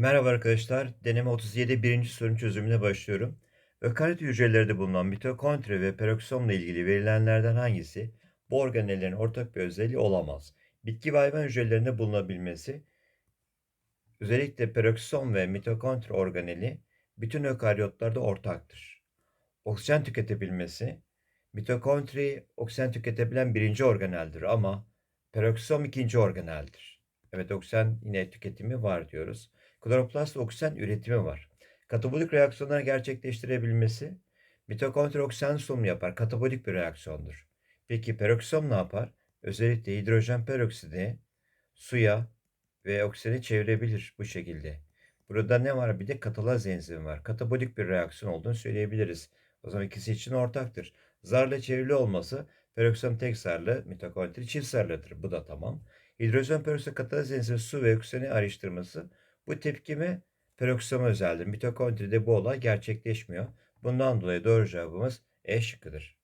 Merhaba arkadaşlar. Deneme 37 birinci sorunun çözümüne başlıyorum. Ökaryot hücrelerde bulunan mitokondri ve peroksomla ilgili verilenlerden hangisi bu organellerin ortak bir özelliği olamaz? Bitki ve hayvan hücrelerinde bulunabilmesi, özellikle peroksom ve mitokondri organeli bütün ökaryotlarda ortaktır. Oksijen tüketebilmesi, mitokondri oksijen tüketebilen birinci organeldir ama peroksom ikinci organeldir. Evet oksijen yine tüketimi var diyoruz. Kloroplast oksijen üretimi var. Katabolik reaksiyonları gerçekleştirebilmesi mitokondri oksijen solunumu yapar. Katabolik bir reaksiyondur. Peki peroksom ne yapar? Özellikle hidrojen peroksidi suya ve oksijeni çevirebilir bu şekilde. Burada ne var? Bir de katalaz enzimi var. Katabolik bir reaksiyon olduğunu söyleyebiliriz. O zaman ikisi için ortaktır. Zarla çevrili olması peroksom tek zarlı, mitokondri çift zarlıdır. Bu da tamam. Hidrojen peroksit katalaz enzimi su ve oksijeni ayrıştırması bu tepkime peroksoma özeldir. Mitokondride bu olay gerçekleşmiyor. Bundan dolayı doğru cevabımız E şıkkıdır.